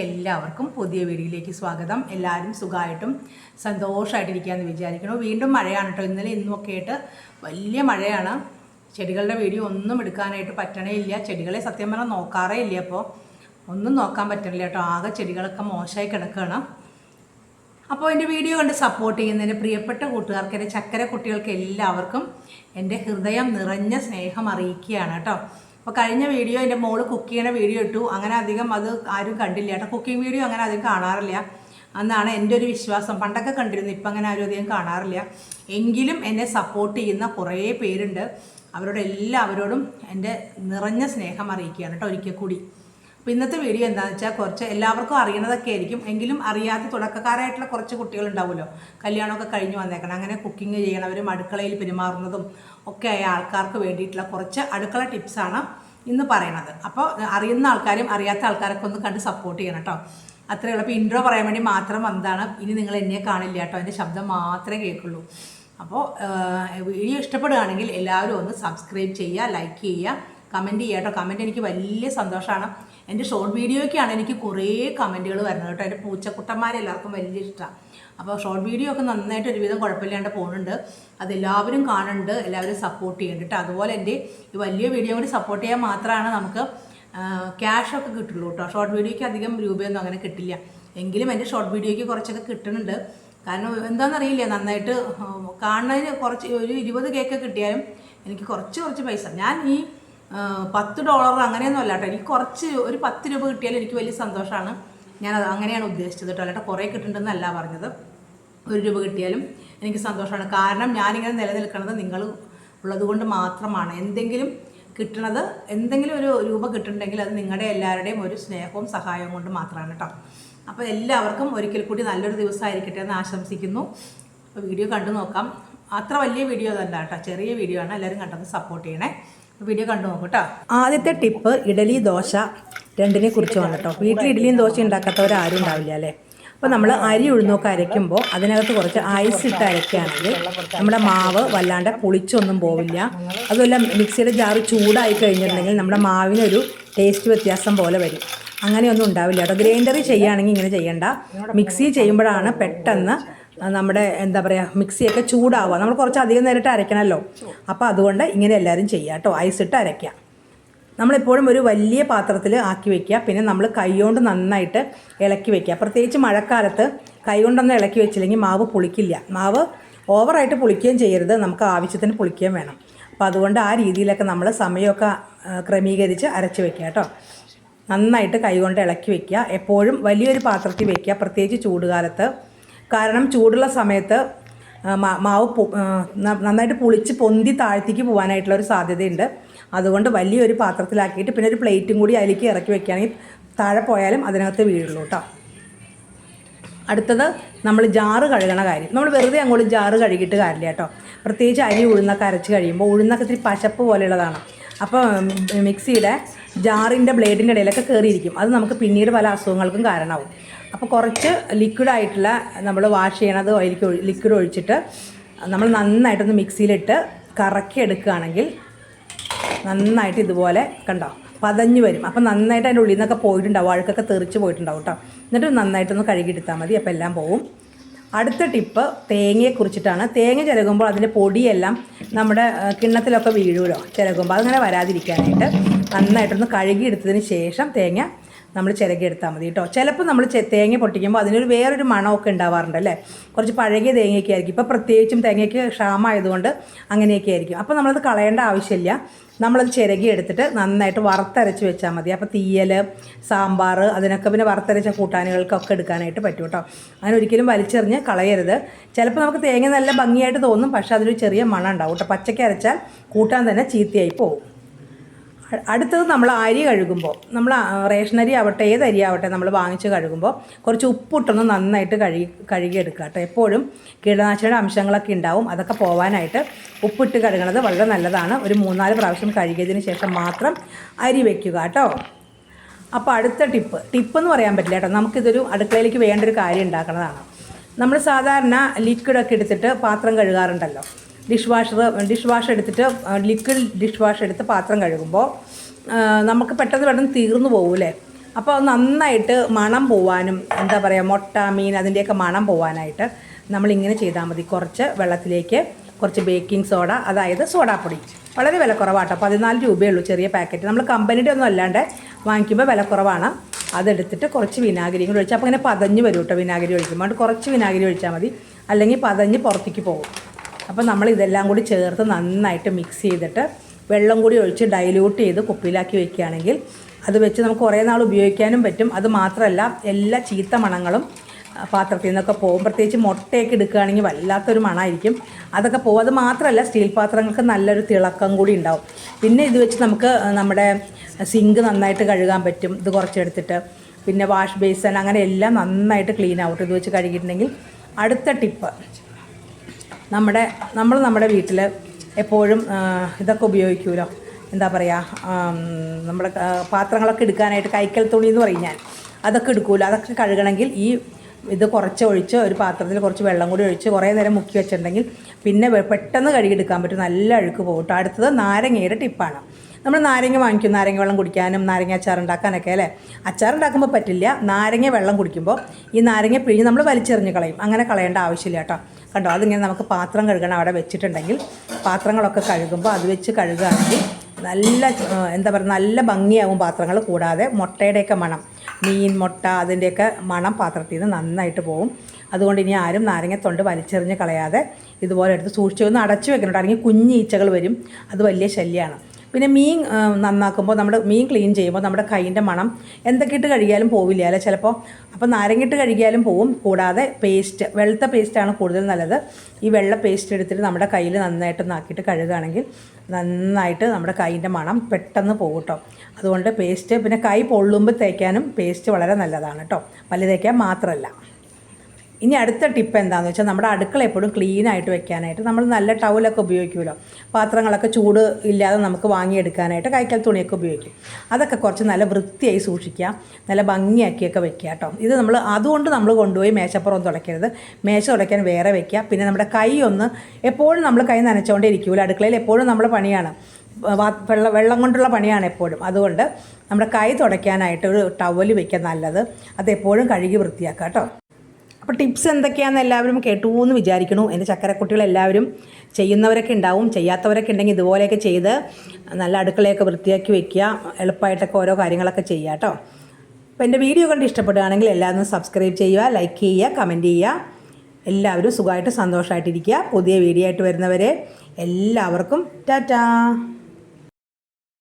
എല്ലാവർക്കും പുതിയ വീഡിയോയിലേക്ക് സ്വാഗതം. എല്ലാവരും സുഖമായിട്ടും സന്തോഷമായിട്ടിരിക്കുകയെന്ന് വിചാരിക്കുന്നു. വീണ്ടും മഴയാണ് കേട്ടോ. ഇന്നലെ ഇന്നുമൊക്കെ ആയിട്ട് വലിയ മഴയാണ്. ചെടികളുടെ വീഡിയോ ഒന്നും എടുക്കാനായിട്ട് പറ്റണേ ഇല്ല. ചെടികളെ സത്യം പറഞ്ഞാൽ നോക്കാറേ ഇല്ല അപ്പോൾ ഒന്നും നോക്കാൻ പറ്റണില്ല കേട്ടോ. ആകെ ചെടികളൊക്കെ മോശമായി കിടക്കുകയാണ്. അപ്പോൾ എന്റെ വീഡിയോ കണ്ട് സപ്പോർട്ട് ചെയ്യുന്ന ചെയ്യുന്നതിന് പ്രിയപ്പെട്ട കൂട്ടുകാർക്ക് എന്റെ ചക്കര കുട്ടികൾക്ക് എല്ലാവർക്കും എന്റെ ഹൃദയം നിറഞ്ഞ സ്നേഹം അറിയിക്കുകയാണ് കേട്ടോ. അപ്പോൾ കഴിഞ്ഞ വീഡിയോ എന്റെ മോൾ കുക്ക് ചെയ്യുന്ന വീഡിയോ ഇട്ടു. അങ്ങനെ അധികം അത് ആരും കണ്ടില്ല. കേട്ടോ കുക്കിംഗ് വീഡിയോ അങ്ങനെ അധികം കാണാറില്ല. എന്നാണ് എന്റെ ഒരു വിശ്വാസം. പണ്ടൊക്കെ കണ്ടിരുന്നു ഇപ്പം അങ്ങനെ ആരും അധികം കാണാറില്ല. എങ്കിലും എന്നെ സപ്പോർട്ട് ചെയ്യുന്ന കുറേ പേരുണ്ട്. അവരോട് എല്ലാവരോടും എന്റെ നിറഞ്ഞ സ്നേഹം അറിയിക്കുകയാണ് കേട്ടോ ഒരിക്കൽ കൂടി. അപ്പോൾ ഇന്നത്തെ വീഡിയോ എന്താണെന്ന് വെച്ചാൽ കുറച്ച് എല്ലാവർക്കും അറിയണതൊക്കെ ആയിരിക്കും. എങ്കിലും അറിയാത്ത തുടക്കക്കാരായിട്ടുള്ള കുറച്ച് കുട്ടികളുണ്ടാവുമല്ലോ. കല്യാണമൊക്കെ കഴിഞ്ഞ് വന്നേക്കണം. അങ്ങനെ കുക്കിംഗ് ചെയ്യണവരും അടുക്കളയിൽ പെരുമാറുന്നതും ഒക്കെ ആയ ആൾക്കാർക്ക് വേണ്ടിയിട്ടുള്ള കുറച്ച് അടുക്കള ടിപ്സാണ് ഇന്ന് പറയണത്. അപ്പോൾ അറിയുന്ന ആൾക്കാരും അറിയാത്ത ആൾക്കാരൊക്കെ ഒന്ന് കണ്ട് സപ്പോർട്ട് ചെയ്യണം കേട്ടോ. അത്രയേ ഉള്ളൂ. അപ്പോൾ ഇൻട്രോ പറയാൻ വേണ്ടി മാത്രം വന്നതാണ്. ഇനി നിങ്ങൾ എന്നെ കാണില്ല കേട്ടോ. എന്റെ ശബ്ദം മാത്രമേ കേൾക്കുള്ളൂ. അപ്പോൾ വീഡിയോ ഇഷ്ടപ്പെടുകയാണെങ്കിൽ എല്ലാവരും ഒന്ന് സബ്സ്ക്രൈബ് ചെയ്യുക ലൈക്ക് ചെയ്യുക. കമന്റ് ചെയ്യുക കേട്ടോ. കമന്റ് എനിക്ക് വലിയ സന്തോഷമാണ് എന്റെ ഷോർട്ട് വീഡിയോയ്ക്കാണ് എനിക്ക് കുറേ കമന്റുകൾ വരുന്നത് കേട്ടോ. എന്റെ പൂച്ചക്കുട്ടന്മാരെല്ലാവർക്കും വലിയ ഇഷ്ടമാണ് അപ്പോൾ ഷോർട്ട് വീഡിയോ ഒക്കെ നന്നായിട്ട് ഒരുവിധം കുഴപ്പമില്ലാണ്ട് പോകുന്നുണ്ട്. അതെല്ലാവരും കാണുന്നുണ്ട്. എല്ലാവരും സപ്പോർട്ട് ചെയ്യുന്നുണ്ട് കേട്ടോ. അതുപോലെ എന്റെ ഈ വലിയ വീഡിയോ കൂടി സപ്പോർട്ട് ചെയ്യാൻ മാത്രമാണ് നമുക്ക് ക്യാഷൊക്കെ കിട്ടുള്ളൂ കേട്ടോ. ഷോർട്ട് വീഡിയോയ്ക്ക് അധികം രൂപയൊന്നും അങ്ങനെ കിട്ടില്ല. എങ്കിലും എന്റെ ഷോർട്ട് വീഡിയോയ്ക്ക് കുറച്ചൊക്കെ കിട്ടുന്നുണ്ട്. കാരണം എന്താണെന്നറിയില്ല നന്നായിട്ട് കാണുന്നതിന് കുറച്ച് ഒരു ഇരുപത് കേക്ക് കിട്ടിയാലും എനിക്ക് കുറച്ച് കുറച്ച് പൈസ. ഞാൻ ഈ പത്ത് ഡോളർ അങ്ങനെയൊന്നും അല്ല കേട്ടോ എനിക്ക് കുറച്ച് ഒരു പത്ത് രൂപ കിട്ടിയാലും എനിക്ക് വലിയ സന്തോഷമാണ് ഞാൻ അങ്ങനെയാണ് ഉദ്ദേശിച്ചത് കേട്ടോ. അല്ലാണ്ട് കുറേ കിട്ടുന്നുണ്ടെന്നല്ല പറഞ്ഞത്. ഒരു രൂപ കിട്ടിയാലും എനിക്ക് സന്തോഷമാണ് കാരണം ഞാനിങ്ങനെ നിലനിൽക്കുന്നത് നിങ്ങൾ ഉള്ളത് കൊണ്ട് മാത്രമാണ്. എന്തെങ്കിലും കിട്ടണത് എന്തെങ്കിലും ഒരു രൂപ കിട്ടുന്നുണ്ടെങ്കിൽ അത് നിങ്ങളുടെ എല്ലാവരുടെയും ഒരു സ്നേഹവും സഹായവും കൊണ്ട് മാത്രമാണ് കേട്ടോ. അപ്പോൾ എല്ലാവർക്കും ഒരിക്കൽ കൂടി നല്ലൊരു ദിവസമായിരിക്കട്ടെ എന്ന് ആശംസിക്കുന്നു. വീഡിയോ കണ്ടു നോക്കാം. അത്ര വലിയ വീഡിയോ തന്നെ കേട്ടോ. ചെറിയ വീഡിയോ ആണ്. എല്ലാവരും കണ്ടത് സപ്പോർട്ട് ചെയ്യണേ. വീഡിയോ കണ്ടു നോക്കും കേട്ടോ ആദ്യത്തെ ടിപ്പ് ഇഡലി ദോശ രണ്ടിനെ കുറിച്ചുമാണ് കേട്ടോ വീട്ടിൽ ഇഡലിയും ദോശ ഉണ്ടാക്കാത്തവരാരും ഉണ്ടാവില്ല അല്ലേ? അപ്പോൾ നമ്മൾ അരി ഉഴുന്നൊക്കെ അരയ്ക്കുമ്പോൾ അതിനകത്ത് കുറച്ച് ഐസ് ഇട്ട് അരയ്ക്കുകയാണെങ്കിൽ നമ്മുടെ മാവ് വല്ലാണ്ട് പുളിച്ചൊന്നും പോവില്ല. അതുമല്ല മിക്സിയുടെ ജാറ് ചൂടായി കഴിഞ്ഞിട്ടുണ്ടെങ്കിൽ നമ്മുടെ മാവിനൊരു ടേസ്റ്റ് വ്യത്യാസം പോലെ വരും. അങ്ങനെയൊന്നും ഉണ്ടാവില്ല. കേട്ടോ ഗ്രൈൻഡറി ചെയ്യുകയാണെങ്കിൽ ഇങ്ങനെ ചെയ്യണ്ട. മിക്സി ചെയ്യുമ്പോഴാണ് പെട്ടെന്ന് നമ്മുടെ എന്താ പറയുക മിക്സിയൊക്കെ ചൂടാവുക. നമ്മൾ കുറച്ച് അധികം നേരിട്ട് അരയ്ക്കണമല്ലോ. അപ്പോൾ അതുകൊണ്ട് ഇങ്ങനെ എല്ലാവരും ചെയ്യുക കേട്ടോ. ഐസിട്ട് അരയ്ക്കുക. നമ്മളെപ്പോഴും ഒരു വലിയ പാത്രത്തിൽ ആക്കി വെക്കുക. പിന്നെ നമ്മൾ കൈകൊണ്ട് നന്നായിട്ട് ഇളക്കി വെക്കുക. പ്രത്യേകിച്ച് മഴക്കാലത്ത് കൈകൊണ്ടൊന്നും ഇളക്കി വെച്ചില്ലെങ്കിൽ മാവ് പുളിക്കില്ല. മാവ് ഓവറായിട്ട് പുളിക്കുകയും ചെയ്യരുത്. നമുക്ക് ആവശ്യത്തിന് പുളിക്കുകയും വേണം. അപ്പോൾ അതുകൊണ്ട് ആ രീതിയിലൊക്കെ നമ്മൾ സമയമൊക്കെ ക്രമീകരിച്ച് അരച്ച് വെക്കുക കേട്ടോ. നന്നായിട്ട് കൈകൊണ്ട് ഇളക്കി വെക്കുക. എപ്പോഴും വലിയൊരു പാത്രത്തിൽ വെക്കുക. പ്രത്യേകിച്ച് ചൂടുകാലത്ത് കാരണം ചൂടുള്ള സമയത്ത് മാവ് നന്നായിട്ട് പുളിച്ച് പൊന്തി താഴ്ത്തിക്ക് പോകാനായിട്ടുള്ള ഒരു സാധ്യതയുണ്ട്. അതുകൊണ്ട് വലിയൊരു പാത്രത്തിലാക്കിയിട്ട് പിന്നെ ഒരു പ്ലേറ്റും കൂടി അതിലേക്ക് ഇറക്കി വെക്കുകയാണെങ്കിൽ താഴെ പോയാലും അതിനകത്ത് വീഴുള്ളൂ കേട്ടോ അടുത്തത് നമ്മൾ ജാറ് കഴുകണ കാര്യം. നമ്മൾ വെറുതെ അങ്ങോട്ട് ജാറ് കഴുകിയിട്ട് കാര്യമില്ല കേട്ടോ പ്രത്യേകിച്ച് അരി ഉഴുന്നൊക്കെ അരച്ച് കഴിയുമ്പോൾ ഉഴുന്നൊക്കെ ഇത്തിരി പശപ്പ് പോലെയുള്ളതാണ്. അപ്പോൾ മിക്സിയുടെ ജാറിന്റെ ബ്ലേഡിന്റെ ഇടയിലൊക്കെ കയറിയിരിക്കും. അത് നമുക്ക് പിന്നീട് പല അസുഖങ്ങൾക്കും കാരണമാവും. അപ്പോൾ കുറച്ച് ലിക്വിഡായിട്ടുള്ള നമ്മൾ വാഷ് ചെയ്യണത് അതിലേക്ക് ലിക്വിഡ് ഒഴിച്ചിട്ട് നമ്മൾ നന്നായിട്ടൊന്ന് മിക്സിയിലിട്ട് കറക്കി എടുക്കുകയാണെങ്കിൽ നന്നായിട്ട് ഇതുപോലെ കണ്ടോ പതഞ്ഞ് വരും. അപ്പോൾ നന്നായിട്ട് അതിന്റെ ഉള്ളിൽ നിന്നൊക്കെ പോയിട്ടുണ്ടാവും അഴുക്കൊക്കെ തെറിച്ച് പോയിട്ടുണ്ടാവും കേട്ടോ എന്നിട്ട് നന്നായിട്ടൊന്ന് കഴുകിയെടുത്താൽ മതി അപ്പോൾ എല്ലാം പോവും. അടുത്ത ടിപ്പ് തേങ്ങയെ കുറിച്ചിട്ടാണ്. തേങ്ങ ചിരകുമ്പോൾ അതിന്റെ പൊടിയെല്ലാം നമ്മുടെ കിണ്ണത്തിലൊക്കെ വീഴുമല്ലോ ചിരകുമ്പോൾ അതങ്ങനെ വരാതിരിക്കാനായിട്ട് നന്നായിട്ടൊന്ന് കഴുകിയെടുത്തതിന് ശേഷം തേങ്ങ നമ്മൾ ചിരകിയെടുത്താൽ മതി കേട്ടോ. ചിലപ്പോൾ നമ്മൾ തേങ്ങ പൊട്ടിക്കുമ്പോൾ അതിനൊരു വേറൊരു മണമൊക്കെ ഉണ്ടാവാറുണ്ട് അല്ലേ? കുറച്ച് പഴകിയ തേങ്ങയൊക്കെ ആയിരിക്കും. ഇപ്പോൾ പ്രത്യേകിച്ചും തേങ്ങയ്ക്ക് ക്ഷാമമായതുകൊണ്ട് അങ്ങനെയൊക്കെ ആയിരിക്കും. അപ്പോൾ നമ്മളത് കളയേണ്ട ആവശ്യമില്ല. നമ്മളത് ചിരകി എടുത്തിട്ട് നന്നായിട്ട് വറുത്തരച്ച് വെച്ചാൽ മതി. അപ്പോൾ തീയൽ സാമ്പാർ അതിനൊക്കെ പിന്നെ വറുത്തരച്ച കൂട്ടാനുകൾക്കൊക്കെ എടുക്കാനായിട്ട് പറ്റും കേട്ടോ അങ്ങനെ ഒരിക്കലും വലിച്ചെറിഞ്ഞ് കളയരുത്. ചിലപ്പോൾ നമുക്ക് തേങ്ങ നല്ല ഭംഗിയായിട്ട് തോന്നും പക്ഷേ അതിലൊരു ചെറിയ മണം ഉണ്ടാവും കേട്ടോ പച്ചയ്ക്ക് അരച്ചാൽ കൂട്ടാൻ തന്നെ ചീത്തയായി പോകും അടുത്തത് നമ്മൾ അരി കഴുകുമ്പോൾ നമ്മൾ റേഷൻ അരി ആവട്ടെ ഏത് അരി ആവട്ടെ നമ്മൾ വാങ്ങിച്ച് കഴുകുമ്പോൾ കുറച്ച് ഉപ്പിട്ടൊന്ന് നന്നായിട്ട് കഴുകി കഴുകിയെടുക്കുക കേട്ടോ. എപ്പോഴും കീടനാശിനിയുടെ അംശങ്ങളൊക്കെ ഉണ്ടാവും അതൊക്കെ പോവാനായിട്ട് ഉപ്പിട്ട് കഴുകണത് വളരെ നല്ലതാണ്. ഒരു മൂന്നാൽ പ്രാവശ്യം കഴുകിയതിന് ശേഷം മാത്രം അരി വയ്ക്കുക കേട്ടോ. അപ്പോൾ അടുത്ത ടിപ്പ് ടിപ്പ് എന്ന് പറയാൻ പറ്റില്ല കേട്ടോ. നമുക്കിതൊരു അടുക്കളയിലേക്ക് വേണ്ട ഒരു കാര്യം ഉണ്ടാക്കുന്നതാണ് നമ്മൾ സാധാരണ ലിക്വിഡൊക്കെ എടുത്തിട്ട് പാത്രം കഴുകാറുണ്ടല്ലോ. ഡിഷ് വാഷർ ഡിഷ് വാഷ് എടുത്തിട്ട് ലിക്വിഡ് ഡിഷ് വാഷ് എടുത്ത് പാത്രം കഴുകുമ്പോൾ നമുക്ക് പെട്ടെന്ന് പെട്ടെന്ന് തീർന്നു പോകൂലേ അപ്പോൾ നന്നായിട്ട് മണം പോവാനും എന്താ പറയുക മുട്ട മീൻ അതിന്റെയൊക്കെ മണം പോവാനായിട്ട് നമ്മളിങ്ങനെ ചെയ്താൽ മതി. കുറച്ച് വെള്ളത്തിലേക്ക് കുറച്ച് ബേക്കിംഗ് സോഡ അതായത് സോഡാപ്പൊടി. വളരെ വില കുറവാട്ടോ. പതിനാല് രൂപയേ ഉള്ളൂ ചെറിയ പാക്കറ്റ്. നമ്മൾ കമ്പനിയുടെ ഒന്നും അല്ലാണ്ട് വാങ്ങിക്കുമ്പോൾ വില കുറവാണ്. അതെടുത്തിട്ട് കുറച്ച് വിനാഗിരിയും കൂടി ഒഴിച്ചാൽ അപ്പോൾ ഇങ്ങനെ പതഞ്ഞ് വരും കേട്ടോ വിനാഗിരി ഒഴിക്കുമ്പോൾ. കുറച്ച് വിനാഗിരി ഒഴിച്ചാൽ മതി. അല്ലെങ്കിൽ പതഞ്ഞ് പുറത്തേക്ക് പോകും. അപ്പോൾ നമ്മൾ ഇതെല്ലാം കൂടി ചേർത്ത് നന്നായിട്ട് മിക്സ് ചെയ്തിട്ട് വെള്ളം കൂടി ഒഴിച്ച് ഡൈല്യൂട്ട് ചെയ്ത് കുപ്പിയിലാക്കി വെക്കുകയാണെങ്കിൽ അത് വെച്ച് നമുക്ക് കുറേ നാൾ ഉപയോഗിക്കാനും പറ്റും. അത് മാത്രമല്ല എല്ലാ ചീത്ത മണങ്ങളും പാത്രത്തിൽ നിന്നൊക്കെ പോകും. പ്രത്യേകിച്ച് മുട്ടയൊക്കെ എടുക്കുകയാണെങ്കിൽ വല്ലാത്തൊരു മണമായിരിക്കും അതൊക്കെ പോകും. അത് മാത്രമല്ല സ്റ്റീൽ പാത്രങ്ങൾക്ക് നല്ലൊരു തിളക്കം കൂടി ഉണ്ടാവും. പിന്നെ ഇത് വെച്ച് നമുക്ക് നമ്മുടെ സിങ്ക് നന്നായിട്ട് കഴുകാൻ പറ്റും. ഇത് കുറച്ചെടുത്തിട്ട്. പിന്നെ വാഷ് ബേസൺ അങ്ങനെ എല്ലാം നന്നായിട്ട് ക്ലീൻ ആവട്ടെ ഇത് വെച്ച് കഴുകിയിട്ടുണ്ടെങ്കിൽ അടുത്ത ടിപ്പ് നമ്മുടെ നമ്മൾ നമ്മുടെ വീട്ടിൽ എപ്പോഴും ഇതൊക്കെ ഉപയോഗിക്കുമല്ലോ എന്താ പറയുക നമ്മുടെ പാത്രങ്ങളൊക്കെ എടുക്കാനായിട്ട് കൈക്കൽ തുണി എന്ന് പറയും ഞാൻ. അതൊക്കെ എടുക്കുമല്ലോ അതൊക്കെ കഴുകണമെങ്കിൽ ഈ ഇത് കുറച്ച് ഒഴിച്ച് ഒരു പാത്രത്തിൽ കുറച്ച് വെള്ളം കൂടി ഒഴിച്ച് കുറേ നേരം മുക്കി വെച്ചിട്ടുണ്ടെങ്കിൽ പിന്നെ പെട്ടെന്ന് പെട്ടെന്ന് കഴുകിയെടുക്കാൻ പറ്റും. നല്ല അഴുക്ക് പോകട്ടോ അടുത്തത് നാരങ്ങയുടെ ടിപ്പാണ്. നമ്മൾ നാരങ്ങ വാങ്ങിക്കും. നാരങ്ങ വെള്ളം കുടിക്കാനും നാരങ്ങ അച്ചാർ ഉണ്ടാക്കാനൊക്കെ അല്ലേ? അച്ചാർ ഉണ്ടാക്കുമ്പോൾ പറ്റില്ല. നാരങ്ങ വെള്ളം കുടിക്കുമ്പോൾ ഈ നാരങ്ങ പിഴിഞ്ഞ് നമ്മൾ വലിച്ചെറിഞ്ഞ് കളയും. അങ്ങനെ കളയേണ്ട ആവശ്യമില്ല കേട്ടോ കണ്ടോ? അതിങ്ങനെ നമുക്ക് പാത്രം കഴുകണം അവിടെ വെച്ചിട്ടുണ്ടെങ്കിൽ. പാത്രങ്ങളൊക്കെ കഴുകുമ്പോൾ അത് വെച്ച് കഴുകുകയാണെങ്കിൽ നല്ല എന്താ പറയുക നല്ല ഭംഗിയാവും പാത്രങ്ങൾ കൂടാതെ മുട്ടയുടെയൊക്കെ മണം. മീൻ മുട്ട അതിന്റെയൊക്കെ മണം പാത്രത്തിൽ നിന്ന് നന്നായിട്ട് പോകും അതുകൊണ്ട് ഇനി ആരും നാരങ്ങ തൊണ്ട് വലിച്ചെറിഞ്ഞ് കളയാതെ ഇതുപോലെ എടുത്ത് സൂക്ഷിച്ചു ഒന്ന് അടച്ചു വെക്കണം അല്ലെങ്കിൽ കുഞ്ഞീച്ചകൾ വരും. അത് വലിയ ശല്യമാണ് പിന്നെ മീൻ നന്നാക്കുമ്പോൾ നമ്മുടെ മീൻ ക്ലീൻ ചെയ്യുമ്പോൾ നമ്മുടെ കൈയിന്റെ മണം എന്തൊക്കെ ഇട്ട് കഴുകിയാലും പോവില്ല അല്ലെ? ചിലപ്പോൾ അപ്പോൾ നാരങ്ങിട്ട് കഴുകിയാലും പോവും. കൂടാതെ പേസ്റ്റ് വെളുത്ത പേസ്റ്റാണ് കൂടുതൽ നല്ലത്. ഈ വെള്ള പേസ്റ്റ് എടുത്തിട്ട് നമ്മുടെ കയ്യിൽ നന്നായിട്ട് നാക്കിയിട്ട് കഴുകുകയാണെങ്കിൽ നന്നായിട്ട് നമ്മുടെ കൈയിന്റെ മണം പെട്ടെന്ന് പോകും കേട്ടോ അതുകൊണ്ട് പേസ്റ്റ് പിന്നെ കൈ പൊള്ളുമ്പോൾ തേക്കാനും പേസ്റ്റ് വളരെ നല്ലതാണ് കേട്ടോ പല്ല് തേക്കാൻ മാത്രമല്ല ഇനി അടുത്ത ടിപ്പ് എന്താണെന്ന് വെച്ചാൽ നമ്മുടെ അടുക്കള എപ്പോഴും ക്ലീൻ ആയിട്ട് വെക്കാനായിട്ട് നമ്മൾ നല്ല ടവലൊക്കെ ഉപയോഗിക്കുമല്ലോ പാത്രങ്ങളൊക്കെ ചൂട് ഇല്ലാതെ നമുക്ക് വാങ്ങിയെടുക്കാനായിട്ട് കൈക്കൽ തുണിയൊക്കെ ഉപയോഗിക്കും. അതൊക്കെ കുറച്ച് നല്ല വൃത്തിയായി സൂക്ഷിക്കാം നല്ല ഭംഗിയാക്കിയൊക്കെ വെക്കുക കേട്ടോ. ഇത് നമ്മൾ അതുകൊണ്ട് നമ്മൾ കൊണ്ടുപോയി മേശപ്പുറം തുടയ്ക്കരുത്. മേശ തുടയ്ക്കാൻ വേറെ വെക്കുക. പിന്നെ നമ്മുടെ കൈ ഒന്ന് എപ്പോഴും നമ്മൾ കൈ നനച്ചുകൊണ്ടേ ഇരിക്കുമല്ലോ അടുക്കളയിൽ എപ്പോഴും നമ്മൾ പണിയാണ്. വെള്ളം വെള്ളം കൊണ്ടുള്ള പണിയാണ് എപ്പോഴും. അതുകൊണ്ട് നമ്മുടെ കൈ തുടയ്ക്കാനായിട്ട് ഒരു ടവൽ വെക്കുക നല്ലത്. അതെപ്പോഴും കഴുകി വൃത്തിയാക്കുക കേട്ടോ. അപ്പോൾ ടിപ്സ് എന്തൊക്കെയാണെന്ന് എല്ലാവരും കേട്ടു എന്ന് വിചാരിക്കണു. എന്റെ ചക്കരക്കുട്ടികൾ എല്ലാവരും ചെയ്യുന്നവരൊക്കെ ഉണ്ടാവും. ചെയ്യാത്തവരൊക്കെ ഉണ്ടെങ്കിൽ ഇതുപോലെയൊക്കെ ചെയ്ത് നല്ല അടുക്കളയൊക്കെ വൃത്തിയാക്കി വെക്കുക. എളുപ്പമായിട്ടൊക്കെ ഓരോ കാര്യങ്ങളൊക്കെ ചെയ്യുക കേട്ടോ അപ്പോൾ എന്റെ വീഡിയോ കണ്ട് ഇഷ്ടപ്പെടുകയാണെങ്കിൽ എല്ലാവരും സബ്സ്ക്രൈബ് ചെയ്യുക ലൈക്ക് ചെയ്യുക കമന്റ് ചെയ്യുക. എല്ലാവരും സുഖമായിട്ട് സന്തോഷമായിട്ടിരിക്കുക. പുതിയ വീഡിയോ ആയിട്ട് വരുന്നവരെ എല്ലാവർക്കും ടാറ്റാ.